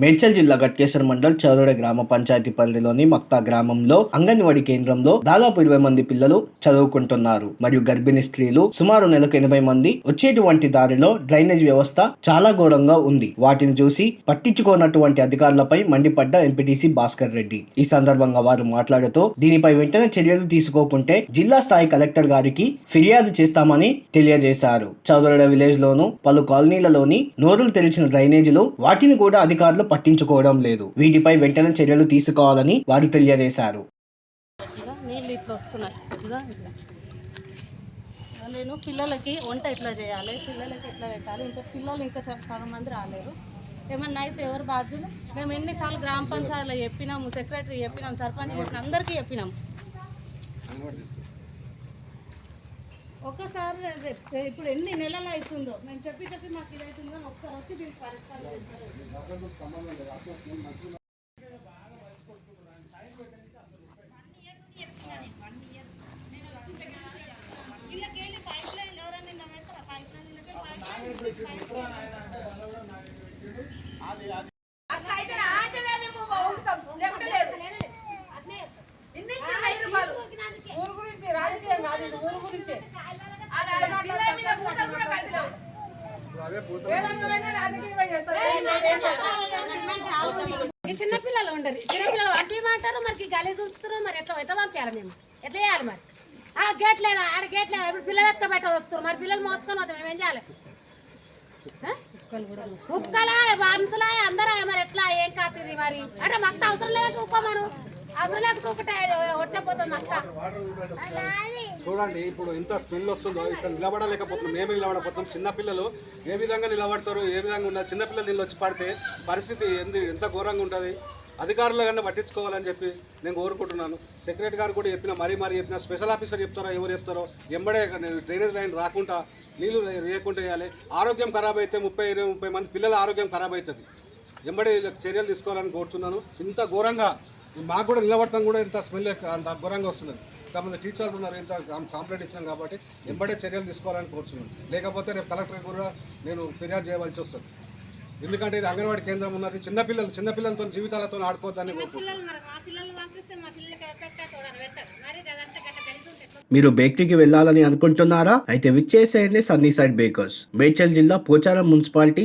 మేడ్చల్ జిల్లా గట్కేశ్వర మండల్ చౌదడ గ్రామ పంచాయతీ పరిధిలోని మక్తా గ్రామంలో అంగన్వాడీ కేంద్రంలో దాదాపు ఇరవై మంది పిల్లలు చదువుకుంటున్నారు. మరియు గర్భిణీ స్త్రీలు సుమారు నెలకు ఎనభై మంది వచ్చేటువంటి దారిలో డ్రైనేజ్ వ్యవస్థ చాలా ఘోరంగా ఉంది. వాటిని చూసి పట్టించుకోనటువంటి అధికారులపై మండిపడ్డ ఎంపీటీసీ భాస్కర్ రెడ్డి. ఈ సందర్భంగా వారు మాట్లాడుతూ దీనిపై వెంటనే చర్యలు తీసుకోకుంటే జిల్లా స్థాయి కలెక్టర్ గారికి ఫిర్యాదు చేస్తామని తెలియజేశారు. చౌదరడ విలేజ్ లోను పలు కాలనీలలోని నోరులు తెరిచిన డ్రైనేజీలు వాటిని కూడా అధికారులు పట్టించుకోవడం లేదు. వీటిపై వెంటనే చర్యలు తీసుకోవాలని వారు తెలియజేశారు. నీళ్ళు ఇట్లా వస్తున్నాయి. నేను పిల్లలకి వంట ఎట్లా చేయాలి? పిల్లలకి ఎట్లా పెట్టాలి? ఇంకా పిల్లలు ఇంకా చాలా మంది రాలేరు. ఏమన్నా అయితే ఎవరు బాధ్యులు? మేము ఎన్నిసార్లు గ్రామ పంచాయతీలో చెప్పినాము సెక్రటరీ చెప్పినాం సర్పంచ్ చెప్పినాం అందరికీ చెప్పినాం ఒక్కసారి ఇప్పుడు ఎన్ని నెలలు అవుతుందో? మేము చెప్పి చెప్పి మాకు ఇది అవుతుందో ఒక్కసారి వచ్చి దీనికి పరిష్కారం చేస్తారు. వీళ్ళకెళ్ళి పైప్ లైన్ ఎవరైనా నిన్న పెడతారా పైప్ లైన్ వీళ్ళకి పైప్ లైన్ పైప్ లైన్ అట్లా అయితే నా ఆంటీనే మేము వండుతాం. లేకుంటే లేదు. ఇన్ని ఇచ్చిన వెయ్యి రూపాయలు. అలా దివాళీ మీద మూటలు కూడా కట్టినాం. ఈ చిన్న పిల్లలు ఉండరు. చిన్న పిల్లలు పంపించమంటారు మరి గలీ చూస్తారు మరి ఎట్లా ఎట్లా పంపించాలి మేము? ఎట్లా చేయాలి మరి? ఆ గేట్ లేదా? ఆడ గేట్ లేదా? ఇప్పుడు పిల్లలు ఎక్క పెట్టాలి వస్తారు మరి పిల్లలు మోసుకొని వస్తాం మేము ఏం చేయాలి? ఆ? కుక్కలా వంశలా అందరూ మరి ఎట్లా? ఏం కాతుంది మరి. అంటే మక్క అవసరం లేదంటే ఉక్కమను అవసరం లేకపోతే ఒకటే వచ్చేపోతుంది మక్క చూడండి ఇప్పుడు ఎంత స్మెల్ వస్తుందో ఇక్కడ నిలబడలేకపోతున్నాం మేమే నిలబడకపోతున్నాం. చిన్నపిల్లలు ఏ విధంగా నిలబడతారు ఏ విధంగా ఉన్నారు? చిన్నపిల్లలు నీళ్ళు వచ్చి పడితే పరిస్థితి ఎందు ఎంత ఘోరంగా ఉంటుంది? అధికారులు కన్నా పట్టించుకోవాలని చెప్పి నేను కోరుకుంటున్నాను. సెక్రటరీ గారు కూడా చెప్పిన మరీ మరీ చెప్పిన స్పెషల్ ఆఫీసర్ చెప్తారో ఎవరు చెప్తారో ఎంబడే డ్రైనేజ్ లైన్ రాకుండా నీళ్ళు వేయకుండా వేయాలి. ఆరోగ్యం ఖరాబ్ అయితే ముప్పై ఇరవై ముప్పై మంది పిల్లల ఆరోగ్యం ఖరాబ్ అవుతుంది. ఎంబడే చర్యలు తీసుకోవాలని కోరుతున్నాను. ఇంత ఘోరంగా మాకు కూడా నిలబడతాం కూడా ఇంత స్మెల్ అంత ఘోరంగా వస్తున్నది. కొంతమంది టీచర్లు ఉన్నారు ఇంత కంప్లైంట్ ఇచ్చాం కాబట్టి ఎంబడే చర్యలు తీసుకోవాలని కోరుతున్నాను లేకపోతే రేపు కలెక్టర్ కూడా నేను ఫిర్యాదు చేయవలసి వస్తుంది. ఎందుకంటే ఇది అంగన్వాడీ కేంద్రం ఉన్నది చిన్నపిల్లలు చిన్నపిల్లలతో జీవితాలతో ఆడుకోవద్దని మీరు బేకరీకి వెళ్ళాలని అనుకుంటున్నారా? అయితే విచ్చేసేయండి సన్నీ సైడ్ బేకర్స్. మేడ్చల్ జిల్లా Pocharam municipality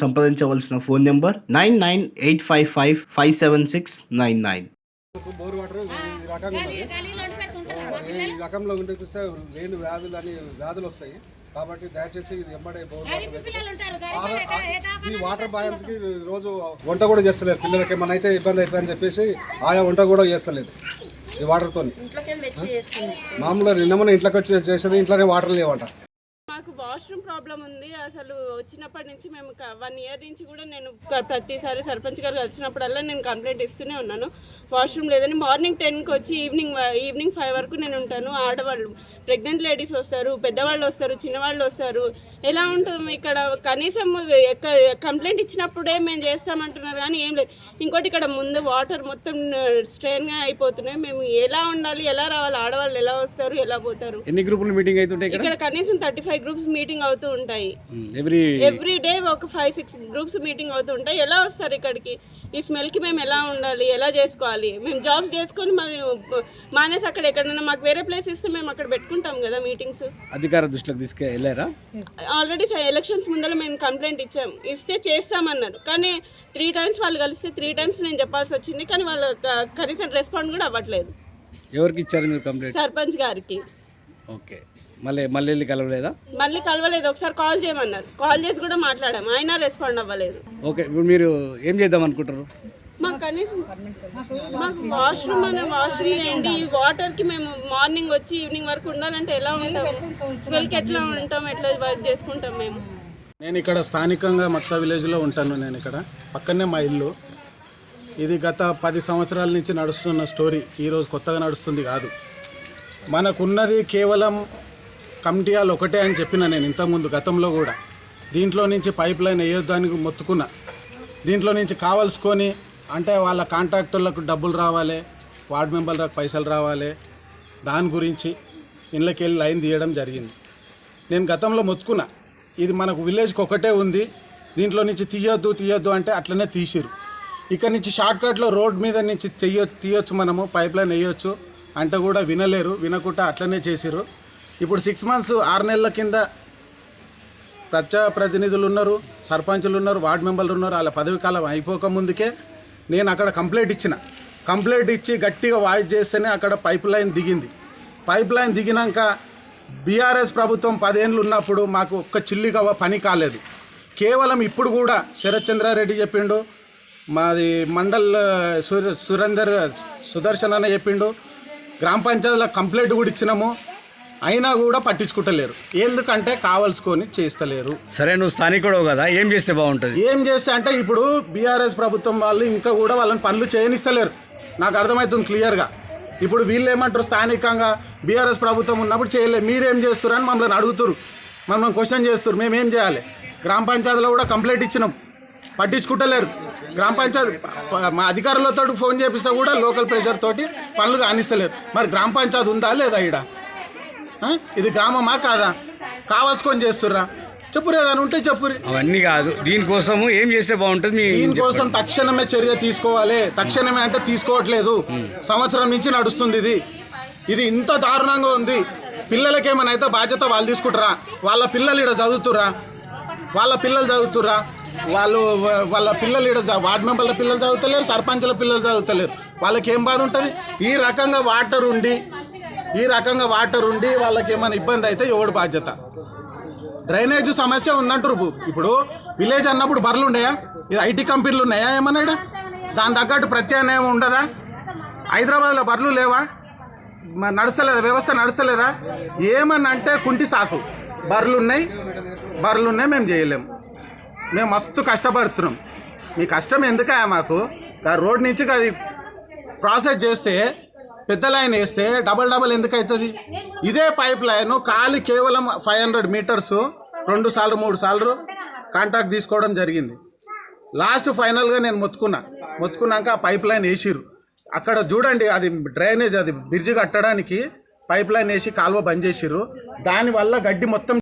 సంప్రదించవలసిన phone number nine nine eight five five five seven six nine nine bore water ఈ రకంగా ఈ రకంలో ఉంటే చూస్తే లేని వ్యాధులు అని వ్యాధులు వస్తాయి కాబట్టి దయచేసి ఇది ఎంబడే బోర్ వాటర్ ఈ వాటర్ బాయ్కి రోజు వంట కూడా చేస్తలేదు పిల్లలకి ఏమైనా అయితే ఇబ్బంది అవుతుంది అని చెప్పేసి ఆయా వంట కూడా చేస్తలేదు ఈ వాటర్తో మామూలుగా నిన్న మన ఇంట్లోకి వచ్చి చేసేది ఇంట్లోనే వాటర్ లేవంట మాకు వాష్రూమ్ ప్రాబ్లం ఉంది. అసలు వచ్చినప్పటి నుంచి మేము వన్ ఇయర్ నుంచి కూడా నేను ప్రతిసారి సర్పంచ్ గారు కలిసినప్పుడల్లా నేను కంప్లైంట్ ఇస్తూనే ఉన్నాను. వాష్రూమ్ లేదని మార్నింగ్ టెన్కి వచ్చి ఈవినింగ్ ఈవినింగ్ ఫైవ్ వరకు నేను ఉంటాను. ఆడవాళ్ళు ప్రెగ్నెంట్ లేడీస్ వస్తారు పెద్దవాళ్ళు వస్తారు చిన్నవాళ్ళు వస్తారు. ఎలా ఉంటాం ఇక్కడ కనీసం ఎక్క- కంప్లైంట్ ఇచ్చినప్పుడే మేము చేస్తామంటున్నారు కానీ ఏం లేదు. ఇంకోటి ఇక్కడ ముందు వాటర్ మొత్తం స్ట్రెయిన్గా అయిపోతున్నాయి. మేము ఎలా ఉండాలి ఎలా రావాలి ఆడవాళ్ళు ఎలా వస్తారు ఎలా పోతారు? ఎన్ని గ్రూపులు మీటింగ్ అవుతుంటాయి ఇక్కడ? ఇక్కడ కనీసం థర్టీ ఫైవ్ గ్రూప్స్ మీటింగ్ అవుతూ ఉంటాయి. ఎవ్రీ ఎవ్రీ డే ఒక ఫైవ్ సిక్స్ గ్రూప్స్ మీటింగ్ అవుతూ ఉంటాయి. ఎలా వస్తారు ఇక్కడికి? ఈ స్మెల్కి మేము ఎలా ఉండాలి ఎలా చేసుకోవాలి? మేము జాబ్స్ చేసుకొని మరి మానేసి అక్కడ ఎక్కడైనా మాకు వేరే ప్లేస్ ఇస్తే మేము అక్కడ పెట్టుకుంటాం కదా మీటింగ్స్. అధికార దృష్టిలోకి తీసుకు వెళ్ళారా? ఆల్రెడీ ఎలక్షన్స్ ముందర మేము కంప్లైంట్ ఇచ్చాం. ఇస్తే చేస్తామన్నారు. కానీ త్రీ టైమ్స్ వాళ్ళు కలిస్తే త్రీ టైమ్స్ నేను చెప్పాల్సి వచ్చింది. కానీ వాళ్ళు కనీసం రెస్పాండ్ కూడా అవ్వట్లేదు. ఎవరికి ఇచ్చారు మీరు కంప్లైంట్ సర్పంచ్ గారికి. ఓకే. మళ్ళీ మళ్ళీ కలవలేదా? మళ్ళీ కలవలేదు. ఒకసారి కాల్ చేయమన్నారు. కాల్ చేసి కూడా మాట్లాడాము అయినా రెస్పాండ్ అవ్వలేదు. ఓకే. ఇప్పుడు మీరు ఏం చేద్దాం అనుకుంటారు మాకు కనీసం మాకు వాష్రూమ్ అనే వాష్రూమ్ చేయండి ఈ వాటర్కి మేము మార్నింగ్ వచ్చి ఈవినింగ్ వరకు ఉండాలంటే ఎలా ఉంటాం? స్మెల్కి ఎట్లా ఉంటాం? ఎట్లా వర్క్ చేసుకుంటాం మేము? నేను ఇక్కడ స్థానికంగా మక్తా విలేజ్లో ఉంటాను నేను ఇక్కడ. పక్కనే మా ఇల్లు. ఇది గత పది సంవత్సరాల నుంచి నడుస్తున్న స్టోరీ ఈరోజు కొత్తగా నడుస్తుంది కాదు. మనకున్నది కేవలం కమిటీయాలు ఒకటే అని చెప్పిన నేను ఇంతకుముందు గతంలో కూడా. దీంట్లో నుంచి పైప్ లైన్ వేయొద్దానికి మొత్తుకున్నా. దీంట్లో నుంచి కావాల్సుకొని అంటే వాళ్ళ కాంట్రాక్టర్లకు డబ్బులు రావాలి వార్డ్ మెంబర్లకు పైసలు రావాలి. దాని గురించి ఇళ్ళకి వెళ్ళి లైన్ తీయడం జరిగింది. నేను గతంలో మొత్తుకున్నా ఇది మనకు విలేజ్కి ఒకటే ఉంది దీంట్లో నుంచి తీయొద్దు తీయొద్దు అంటే అట్లనే తీసిరు. ఇక్కడ నుంచి షార్ట్కట్లో రోడ్ మీద నుంచి తీయ తీయొచ్చు మనము పైప్ లైన్ వేయొచ్చు అంటే కూడా వినలేరు వినకుండా అట్లనే చేసిరు. ఇప్పుడు సిక్స్ మంత్స్ ఆరు నెలల కింద ప్రజా ప్రతినిధులు ఉన్నారు సర్పంచులు ఉన్నారు వార్డు మెంబర్లు ఉన్నారు వాళ్ళ పదవి కాలం అయిపోక ముందుకే నేను అక్కడ కంప్లైంట్ ఇచ్చిన. కంప్లైంట్ ఇచ్చి గట్టిగా వాయిస్ చేస్తేనే అక్కడ పైప్ లైన్ దిగింది. పైప్ లైన్ దిగినాక బీఆర్ఎస్ ప్రభుత్వం పదేళ్ళు ఉన్నప్పుడు మాకు ఒక్క చిల్లిగా పని కాలేదు. కేవలం ఇప్పుడు కూడా శరత్చంద్రారెడ్డి చెప్పిండు మాది మండల్ సురేందర్ సుదర్శన్ అని చెప్పిండు. గ్రామ పంచాయతీలో కంప్లైంట్ కూడా ఇచ్చినాము. అయినా కూడా పట్టించుకుంటలేరు. ఎందుకంటే కావలసుకొని చేస్తలేరు. సరే నువ్వు స్థానికుడు కదా ఏం చేస్తే బాగుంటుంది? ఏం చేస్తే అంటే ఇప్పుడు బీఆర్ఎస్ ప్రభుత్వం వాళ్ళు ఇంకా కూడా వాళ్ళని పనులు చేయనిస్తలేరు. నాకు అర్థమవుతుంది క్లియర్గా. ఇప్పుడు వీళ్ళు ఏమంటారు స్థానికంగా బీఆర్ఎస్ ప్రభుత్వం ఉన్నప్పుడు చేయలేదు మీరేం చేస్తారు అని మమ్మల్ని అడుగుతారు మమ్మల్ని క్వశ్చన్ చేస్తారు మేము ఏం చేయాలి? గ్రామ పంచాయతీలో కూడా కంప్లైంట్ ఇచ్చినాం. పట్టించుకుంటలేరు. గ్రామ పంచాయతీ మా అధికారులతో ఫోన్ చేపిస్తే కూడా లోకల్ ప్రెజర్ తోటి పనులు కానిస్తలేరు. మరి గ్రామ పంచాయతీ ఉందా లేదా ఆ? ఇది గ్రామమా కాదా? కావాల్సుకొని చేస్తుర్రా. చెప్పురు ఏదైనా ఉంటే చెప్పురి. అవన్నీ కాదు. దీనికోసము ఏం చేస్తే బాగుంటుంది దీనికోసం తక్షణమే చర్య తీసుకోవాలి. తక్షణమే అంటే తీసుకోవట్లేదు. సంవత్సరం నుంచి నడుస్తుంది ఇది. ఇది ఇంత దారుణంగా ఉంది. పిల్లలకి ఏమైనా అయితే బాధ్యత వాళ్ళు తీసుకుంటారా? వాళ్ళ పిల్లలు ఇక్కడ చదువుతురా వాళ్ళ పిల్లలు చదువుతురా వాళ్ళు వాళ్ళ పిల్లలు ఇక్కడ వార్డు మెంబర్ల పిల్లలు చదువుతలేరు సర్పంచుల పిల్లలు చదువుతలేరు. వాళ్ళకి ఏం బాధ ఉంటుంది? ఈ రకంగా వాటర్ ఉండి ఈ రకంగా వాటర్ ఉండి వాళ్ళకి ఏమైనా ఇబ్బంది అయితే ఎవడు బాధ్యత? డ్రైనేజ్ సమస్య ఉందంటారు ఇప్పుడు. ఇప్పుడు విలేజ్ అన్నప్పుడు బర్రెలు ఉన్నాయా? ఇది ఐటీ కంపెనీలు ఉన్నాయా ఏమన్నా దాని తగ్గట్టు ప్రత్యామ్నాయం ఉండదా? హైదరాబాద్లో బర్రెలు లేవా? మ- నడుస్తలేదా? వ్యవస్థ నడుస్తలేదా? ఏమని అంటే కుంటి సాకు. బర్రెలు ఉన్నాయి. బర్రెలు ఉన్నాయి మేము చేయలేము మేము మస్తు కష్టపడుతున్నాం. మీ కష్టం ఎందుకయా మాకు? రోడ్ నుంచి అది ప్రాసెస్ చేస్తే పెద్ద లైన్ వేస్తే డబల్ డబల్ ఎందుకు అవుతుంది ఇదే పైప్ లైన్ ఖాళీ కేవలం ఫైవ్ హండ్రెడ్ మీటర్స్ రెండు సార్లు మూడు సార్లు కాంట్రాక్ట్ తీసుకోవడం జరిగింది. లాస్ట్ ఫైనల్గా నేను మొత్తుకున్నా. మొత్తుకున్నాక ఆ పైప్ లైన్ వేసిరు అక్కడ చూడండి అది డ్రైనేజ్ అది బ్రిడ్జ్ కట్టడానికి పైప్ లైన్ వేసి కాలువ బంద్ చేసిర్రు. దానివల్ల గడ్డి మొత్తం